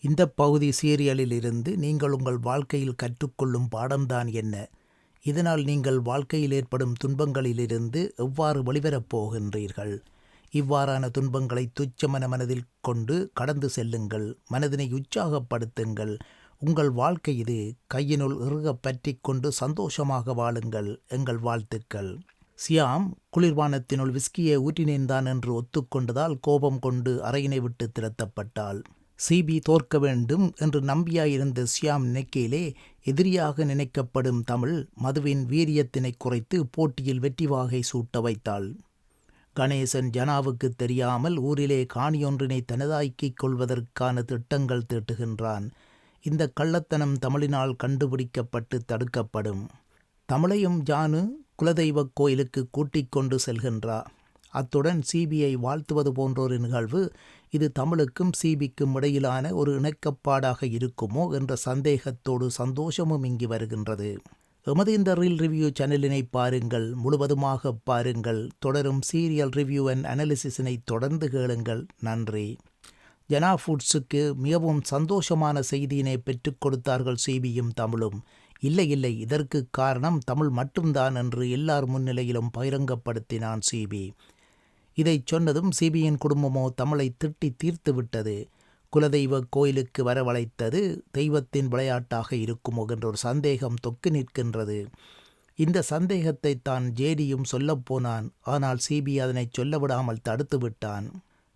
இந்த பகுதி சீரியலில் இருந்து நீங்கள் உங்கள் வாழ்க்கையில் கற்றுக்கொள்ளும் பாடம்தான் என்ன. இதனால் நீங்கள் வாழ்க்கையில் ஏற்படும் துன்பங்களிலிருந்து எவ்வாறு வெளிவரப் போகின்றீர்கள்? இவ்வாறான துன்பங்களை துச்சமன மனதில் கொண்டு கடந்து செல்லுங்கள். மனதினை உற்சாகப்படுத்துங்கள். உங்கள் வாழ்க்கை இது கையினுள் இறுகப் பற்றி கொண்டு சந்தோஷமாக வாழுங்கள். எங்கள் வாழ்த்துக்கள். சியாம் குளிர்பானத்தினுள் விஸ்கியை ஊற்றினேன்தான் என்று ஒத்துக்கொண்டதால் கோபம் கொண்டு அறையினை விட்டு திரத்தப்பட்டாள் சிபி தோற்க வேண்டும் என்று நம்பியாயிருந்த சியாம் நினைக்கையிலே எதிரியாக நினைக்கப்படும் தமிழ் மதுவின் வீரியத்தினை குறைத்து போட்டியில் வெற்றி வாகை சூட்ட வைத்தாள். கணேசன் ஜனாவுக்கு தெரியாமல் ஊரிலே காணியொன்றினை தனதாக்கிக் கொள்வதற்கான திட்டங்கள் தீட்டுகின்றான். இந்த கள்ளத்தனம் தமிழினால் கண்டுபிடிக்கப்பட்டு தடுக்கப்படும். தமிழையும் ஜானு குலதெய்வக் கோயிலுக்கு கூட்டிக் கொண்டு செல்கின்றா. அத்துடன் சிபியை வாழ்த்துவது போன்றொரு நிகழ்வு இது தமிழுக்கும் சிபிக்கும் இடையிலான ஒரு இணக்கப்பாடாக இருக்குமோ என்ற சந்தேகத்தோடு சந்தோஷமும் இங்கு வருகின்றது. எமது இந்த ரீல் ரிவ்யூ சேனலினை பாருங்கள் முழுவதுமாக பாருங்கள் தொடரும் சீரியல் ரிவ்யூ அண்ட் அனாலிசிஸினை தொடர்ந்து கேளுங்கள். நன்றி. ஜனா ஃபுட்ஸுக்கு மிகவும் சந்தோஷமான செய்தியினை பெற்றுக் கொடுத்தார்கள் சிபியும் தமிழும். இல்லை இல்லை இதற்கு காரணம் தமிழ் மட்டும்தான் என்று எல்லார் முன்னிலையிலும் பகிரங்கப்படுத்தினான் சிபி இதைச் சொன்னதும் சிபியின் குடும்பமோ தமிழை திட்டி தீர்த்து விட்டது குலதெய்வ கோயிலுக்கு வரவழைத்தது தெய்வத்தின் விளையாட்டாக இருக்குமோ என்ற ஒரு சந்தேகம் தொக்கு நிற்கின்றது. இந்த சந்தேகத்தை தான் ஜேடியும் சொல்லப்போனான் ஆனால் சிபி அதனை சொல்ல விடாமல் தடுத்து விட்டான்.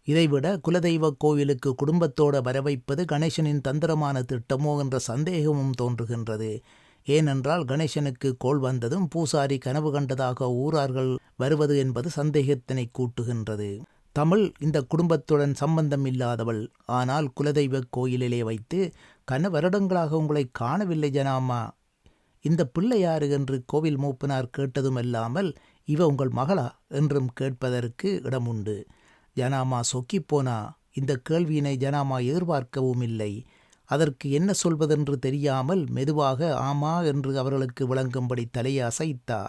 இதைவிட குலதெய்வ கோவிலுக்கு குடும்பத்தோட வரவைப்பது கணேசனின் தந்திரமான திட்டமோ என்ற சந்தேகமும் தோன்றுகின்றது. ஏனென்றால் கணேசனுக்கு கோல் வந்ததும் பூசாரி கனவு கண்டதாக ஊரார்கள் வருவது என்பது சந்தேகத்தினை கூட்டுகின்றது. தமிழ் இந்த குடும்பத்துடன் சம்பந்தம் இல்லாதவள். ஆனால் குலதெய்வ கோயிலிலே வைத்து கன வருடங்களாக உங்களை காணவில்லை ஜனாமா. இந்த பிள்ளை யாரு என்று கோவில் மூப்பினார் கேட்டதுமல்லாமல் இவ உங்கள் மகளா என்றும் கேட்பதற்கு இடமுண்டு. ஜனாமா சொக்கிப்போனா இந்த கேள்வியினை ஜனாமா எதிர்பார்க்கவும் இல்லை. அதற்கு என்ன சொல்வதென்று தெரியாமல் மெதுவாக ஆமா என்று அவர்களுக்கு விளங்கும்படி தலையை அசைத்தா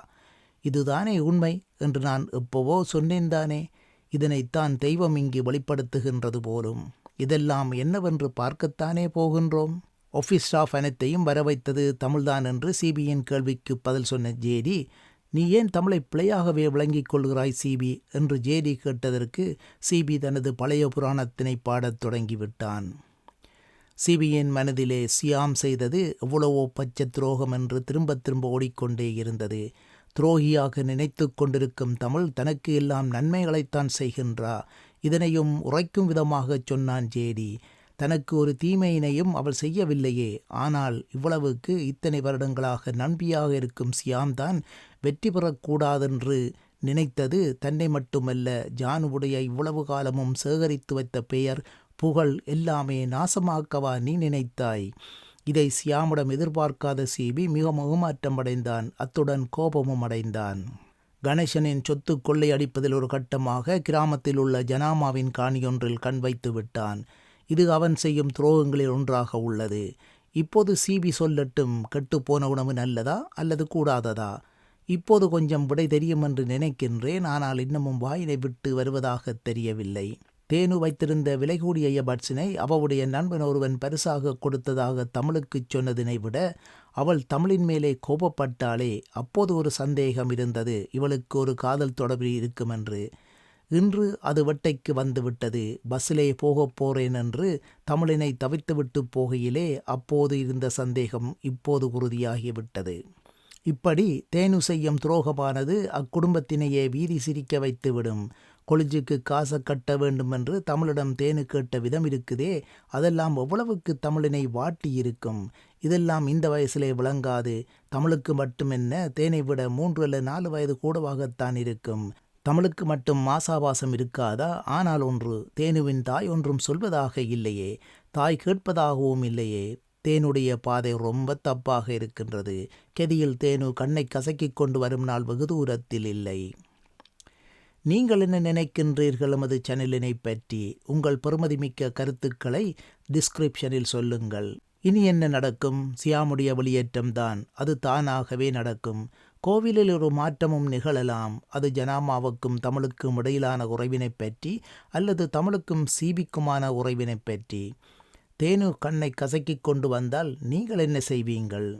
இதுதானே உண்மை என்று நான் எப்போவோ சொன்னேன் தானே. இதனைத்தான் தெய்வம் இங்கு வெளிப்படுத்துகின்றது போலும். இதெல்லாம் என்னவென்று பார்க்கத்தானே போகின்றோம்? ஆஃபீஸ் ஸ்டாஃப் அனைத்தையும் வர வைத்தது தமிழ்தான் என்று சிபியின் கேள்விக்கு பதில் சொன்ன ஜேடி நீ ஏன் தமிழை பிழையாகவே விளங்கிக் கொள்கிறாய் சிபி என்று ஜேடி கேட்டதற்கு சிபி தனது பழைய புராணத்தினை பாடத் தொடங்கிவிட்டான். சிபியின் மனதிலே சியாம் செய்தது எவ்வளவோ பச்சை துரோகம் என்று திரும்ப திரும்ப ஓடிக்கொண்டே இருந்தது. துரோகியாக நினைத்து கொண்டிருக்கும் தமிழ் தனக்கு எல்லாம் நன்மைகளைத்தான் செய்கின்றா. இதனையும் உரைக்கும் விதமாகச் சொன்னான் ஜேடி. தனக்கு ஒரு தீமையினையும் அவள் செய்யவில்லையே. ஆனால் இவ்வளவுக்கு இத்தனை வருடங்களாக நண்பியாக இருக்கும் சியாம் தான் வெற்றி பெறக்கூடாதென்று நினைத்தது தன்னை மட்டுமல்ல ஜானுவுடைய இவ்வளவு காலமும் சேகரித்து வைத்த பெயர் புகழ் எல்லாமே நாசமாக்கவா நீ நினைத்தாய்? இதை சியாமிடம் எதிர்பார்க்காத சிபி மிக முகமாற்றம் அடைந்தான். அத்துடன் கோபமும் அடைந்தான். கணேசனின் சொத்து கொள்ளையடிப்பதில் ஒரு கட்டமாக கிராமத்தில் உள்ள ஜனாமாவின் காணியொன்றில் கண் வைத்து விட்டான். இது அவன் செய்யும் துரோகங்களில் ஒன்றாக உள்ளது. இப்போது சிபி சொல்லட்டும் கெட்டுப்போன உணவு நல்லதா அல்லது கூடாததா? இப்போது கொஞ்சம் விடை தெரியும் என்று நினைக்கின்றேன் ஆனால் இன்னமும் வாயினை விட்டு வருவதாக தெரியவில்லை. தேனு வைத்திருந்த விலை கூடிய இயர்பட்ஸினை அவளுடைய நண்பன் ஒருவன் பரிசாக கொடுத்ததாக தமிழுக்குச் சொன்னதினை விட அவள் தமிழின் மேலே கோபப்பட்டாலே அப்போது ஒரு சந்தேகம் இருந்தது. இவளுக்கு ஒரு காதல் தொடர்பு இருக்கும் என்று இன்று அது வெட்டைக்கு வந்துவிட்டது. பஸ்ஸிலே போகப் போறேன் என்று தமிழினை தவித்துவிட்டு போகையிலே அப்போது இருந்த சந்தேகம் இப்போது உறுதியாகிவிட்டது. இப்படி தேனு செய்யும் துரோகமானது அக்குடும்பத்தினையே வீதி சிரிக்க வைத்துவிடும். கொளிஞ்சுக்கு காசை கட்ட வேண்டும் என்று தமிழிடம் தேனு கேட்ட விதம் இருக்குதே அதெல்லாம் எவ்வளவுக்கு தமிழினை வாட்டி இருக்கும்? இதெல்லாம் இந்த வயசிலே விளங்காது. தமிழுக்கு மட்டுமென்ன தேனை விட மூன்று அல்ல நாலு வயது கூடவாகத்தான் இருக்கும். தமிழுக்கு மட்டும் மாசாவாசம் இருக்காதா? ஆனால் ஒன்று தேனுவின் தாய் ஒன்றும் சொல்வதாக இல்லையே. தாய் கேட்பதாகவும் இல்லையே. தேனுடைய பாதை ரொம்ப தப்பாக இருக்கின்றது. கெதியில் தேனு கண்ணை கசக்கிக் கொண்டு வரும் நாள் வெகு தூரத்தில் இல்லை. நீங்கள் என்ன நினைக்கின்றீர்கள் எமது சேனலினை பற்றி? உங்கள் பெறுமதிமிக்க கருத்துக்களை டிஸ்கிரிப்ஷனில் சொல்லுங்கள். இனி என்ன நடக்கும்? சியாமுடைய வெளியேற்றம்தான் அது தானாகவே நடக்கும். கோவிலில் ஒரு மாற்றமும் நிகழலாம். அது ஜனாமாவுக்கும் தமிழுக்கும் இடையிலான உறவினை பற்றி அல்லது தமிழுக்கும் சீபிக்குமான உறவினை பற்றி. தேனு கண்ணை கசக்கிக் கொண்டு வந்தால் நீங்கள் என்ன செய்வீங்கள்?